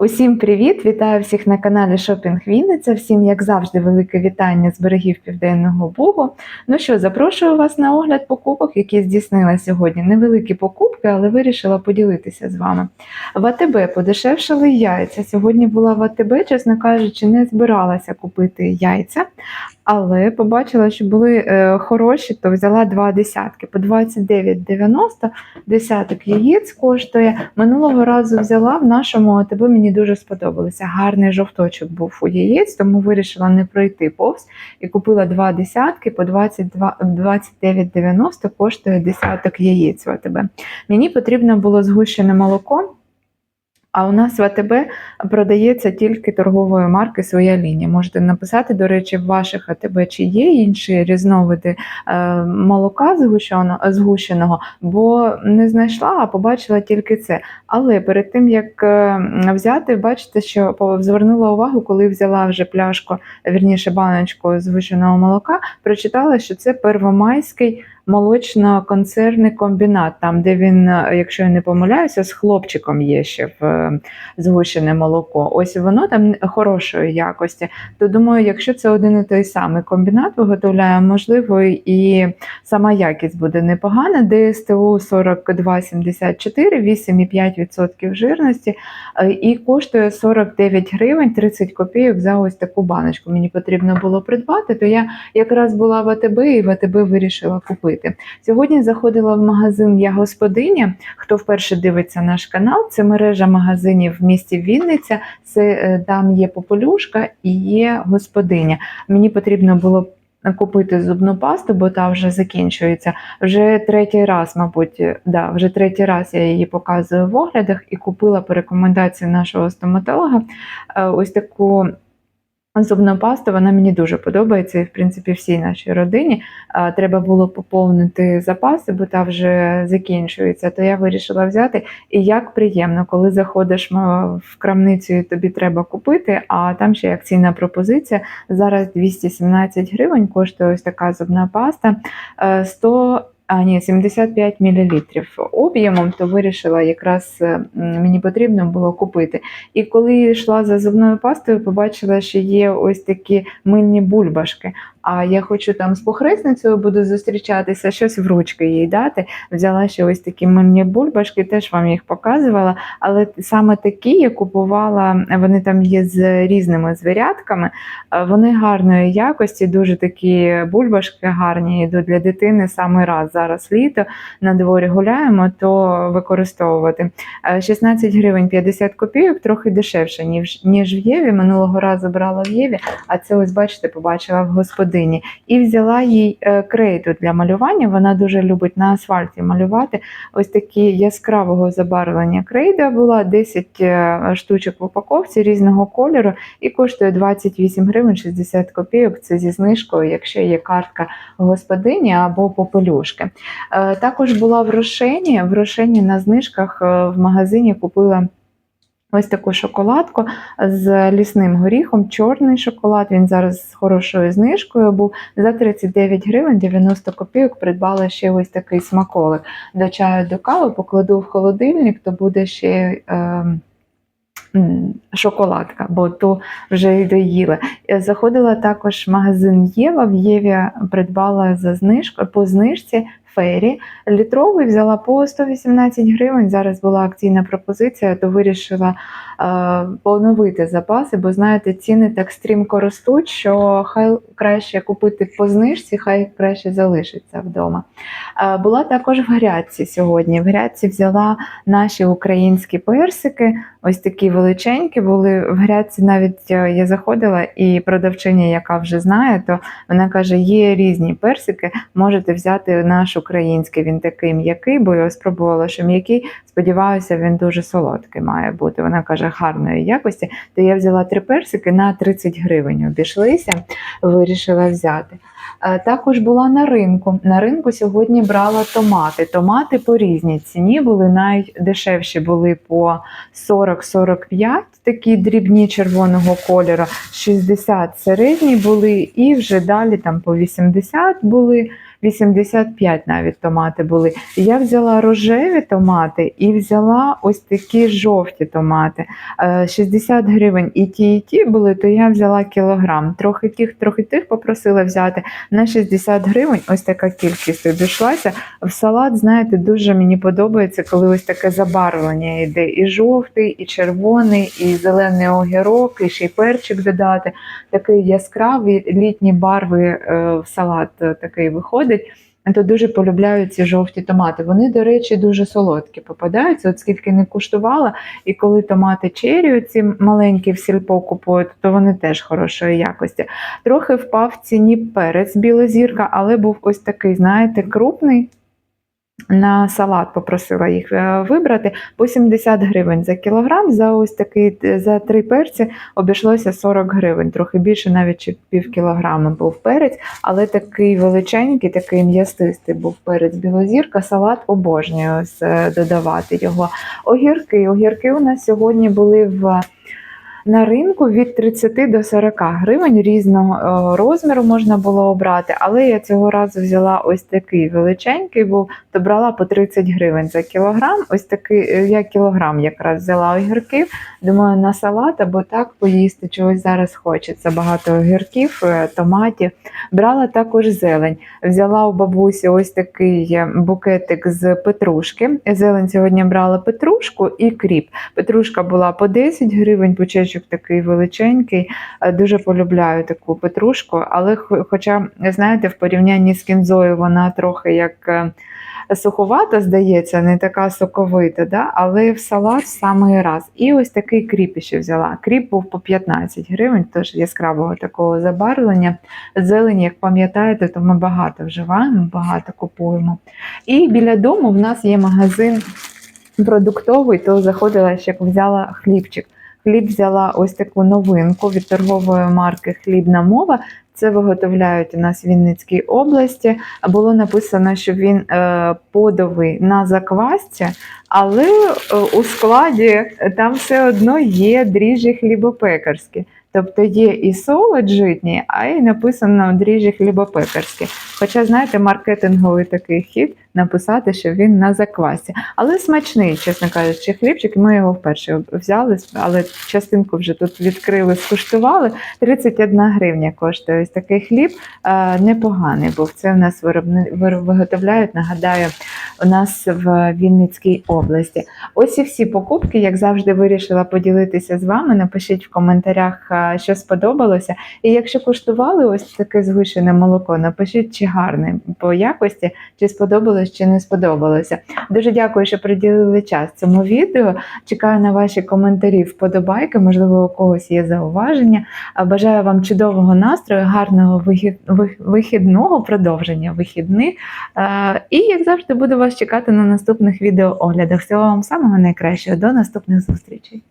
Усім привіт! Вітаю всіх на каналі Шопінг Вінниця. Всім, як завжди, велике вітання з берегів Південного Бугу. Ну що, запрошую вас на огляд покупок, які здійснила сьогодні. Невеликі покупки, але вирішила поділитися з вами. В АТБ подешевшали яйця. Сьогодні була в АТБ, чесно кажучи, не збиралася купити яйця, але побачила, що були е, хороші, то взяла два десятки по 29,90 десяток яєць коштує. Минулого разу взяла в нашому АТБ, мені дуже сподобалося. Гарний жовточок був у яєць, тому вирішила не пройти повз і купила два десятки по 22 29,90 коштує десяток яєць в АТБ. Мені потрібно було згущене молоко. А у нас в АТБ продається тільки торгової марки своя лінія. Можете написати, до речі, в ваших АТБ чи є інші різновиди е, молока згущеного, бо не знайшла, а побачила тільки це. Але перед тим як е, взяти, бачите, що звернула увагу, коли взяла вже пляшку, вірніше баночку згущеного молока, прочитала, що це первомайський молочно-концерний комбінат, там, де він, е, якщо я не помиляюся, з хлопчиком є ще в е, згущене молоко. Ось воно там хорошої якості. То думаю, якщо це один і той самий комбінат виготовляє, можливо, і сама якість буде непогана. ДСТУ 42,74, 8,5% жирності е, і коштує 49 гривень 30 копійок за ось таку баночку. Мені потрібно було придбати, то я якраз була в АТБ і в АТБ вирішила купити. Сьогодні заходила в магазин Я господиня. Хто вперше дивиться наш канал, це мережа магазинів в місті Вінниця. Це е, там є попелюшка і є господиня. Мені потрібно було. Купити зубну пасту, бо та вже закінчується. Вже третій раз, мабуть, да, вже третій раз я її показую в оглядах і купила по рекомендації нашого стоматолога е, ось таку зубну пасту. Вона мені дуже подобається, і в принципі всій нашій родині. Е, Треба було поповнити запаси, бо та вже закінчується. То я вирішила взяти. І як приємно, коли заходиш в крамницю, і тобі треба купити, а там ще акційна пропозиція. Зараз 217 гривень коштує ось така зубна паста. Е, 100 а, ні, 75 мл об'ємом, то вирішила, якраз е, мені потрібно було купити. І коли йшла за зубною пастою, побачила, що є ось такі мильні бульбашки. А я хочу там з похресницею буду зустрічатися, щось в ручки їй дати. Взяла ще ось такі мильні бульбашки, теж вам їх показувала. Але саме такі я купувала, вони там є з різними звірятками. Е, Вони гарної якості, дуже такі бульбашки гарні йдуть для дитини саме раз. Зараз літо на дворі гуляємо, то використовувати. Е, 16 гривень 50 копійок, трохи дешевше, ніж, ніж в Єві. Минулого разу брала в Єві, а це ось, бачите, побачила в господині. І взяла їй е, крейду для малювання. Вона дуже любить на асфальті малювати. Ось такі яскравого забарвлення крейда була 10 е, штучок в упаковці різного кольору і коштує 28 гривень 60 копійок. Це зі знижкою, якщо є картка господині або попелюшки. Е, Також була в Рошені. В Рошені на знижках в магазині купила. Ось таку шоколадку з лісним горіхом, чорний шоколад. Він зараз з хорошою знижкою був за 39 гривень 90 копійок. Придбала ще ось такий смаколик. До чаю до кави покладу в холодильник, то буде ще. Е, Шоколадка, бо то вже й доїла. Е, Заходила також в магазин Єва. В Єві придбала за знижку по знижці фері. Літровий взяла по 118 гривень. Зараз була акційна пропозиція, то вирішила е, поновити запаси, бо знаєте, ціни так стрімко ростуть, що хай краще купити по знижці, хай краще залишиться вдома. Е, була також в грядці сьогодні. В грядці взяла наші українські персики, ось такі величенькі були в грядці. Навіть е, я заходила, і продавчиня, яка вже знає, то вона каже: є різні персики, можете взяти наш український. Він такий м'який, бо я спробувала, що м'який. Сподіваюся, він дуже солодкий має бути. Вона каже, гарної якості. То я взяла три персики на 30 гривень. Обійшлися, вирішила взяти. Е, Також була на ринку. На ринку сьогодні брала томати. Томати по різній ціні були найдешевші були по 40-45, такі дрібні червоного кольору, 60 середні були, і вже далі там по 80 були. 85 навіть томати були. Я взяла рожеві томати і взяла ось такі жовті томати. Е, 60 гривень і ті, і ті були, то я взяла кілограм. Трохи тих, трохи тих попросила взяти на 60 гривень. Ось така кількість обійшлася. В салат, знаєте, дуже мені подобається, коли ось таке забарвлення йде. І жовтий, і червоний, і зелений огірок, і ще й перчик додати. Такий яскравий літні барви е, в салат е, такий виходить. То дуже полюбляю ці жовті томати. Вони, до речі, дуже солодкі попадаються. От скільки не куштувала, і коли томати черрі, ці маленькі в сільпо купують, то вони теж хорошої якості. Трохи впав в ціні перець білозірка, але був ось такий, знаєте, крупний. На салат попросила їх е, вибрати по 70 гривень за кілограм. За ось такий е, за три перці обійшлося 40 гривень, трохи більше, навіть пів кілограма був перець, але такий величенький, такий м'ястистий був перець білозірка. Салат обожнюю ось, е, додавати його. Огірки. Огірки у нас сьогодні були в. На ринку від 30 до 40 гривень різного е, розміру можна було обрати, але я цього разу взяла ось такий величенький був, то брала по 30 гривень за кілограм. Ось такий, е, я кілограм якраз взяла огірків. Думаю, на салат або так поїсти чогось зараз хочеться. Багато огірків, е, томатів. Брала також зелень. Взяла у бабусі ось такий букетик з петрушки. Зелень сьогодні брала петрушку і кріп. Петрушка була по 10 гривень, пучечок такий величенький. Е, Дуже полюбляю таку петрушку, але хоча, знаєте, в порівнянні з кінзою вона трохи як. е, Суховата, здається, не така соковита, да? але в салат в самий раз. І ось такий кріп ще взяла. Кріп був по 15 гривень, теж яскравого такого забарвлення. Зелені, як пам'ятаєте, то ми багато вживаємо, багато купуємо. І біля дому в нас є магазин продуктовий, то заходила ще взяла хлібчик. Хліб взяла ось таку новинку від торгової марки Хлібна мова. Це виготовляють у нас в Вінницькій області. Було написано, що він е, подовий на заквасці, але е, у складі там все одно є дріжджі хлібопекарські. Тобто є і солод житній, а й написано дріжджі хлібопекарські. Хоча, знаєте, маркетинговий такий хід написати, що він на заквасі. Але смачний, чесно кажучи, хлібчик. Ми його вперше взяли, але частинку вже тут відкрили, скуштували. 31 гривня коштує ось такий хліб. Е, непоганий був. Це в нас виготовляють, нагадаю, у нас в Вінницькій області. Ось і всі покупки, як завжди, вирішила поділитися з вами. Напишіть в коментарях, е, що сподобалося. І якщо куштували ось таке згущене молоко, напишіть, чи гарне по якості, чи сподобалось, чи не сподобалося. Дуже дякую, що приділили час цьому відео. Чекаю на ваші коментарі, вподобайки, можливо, у когось є зауваження. Бажаю вам чудового настрою, гарного вихідного продовження вихідних. І, як завжди, буду вас чекати на наступних відеооглядах. Всього вам самого найкращого. До наступних зустрічей.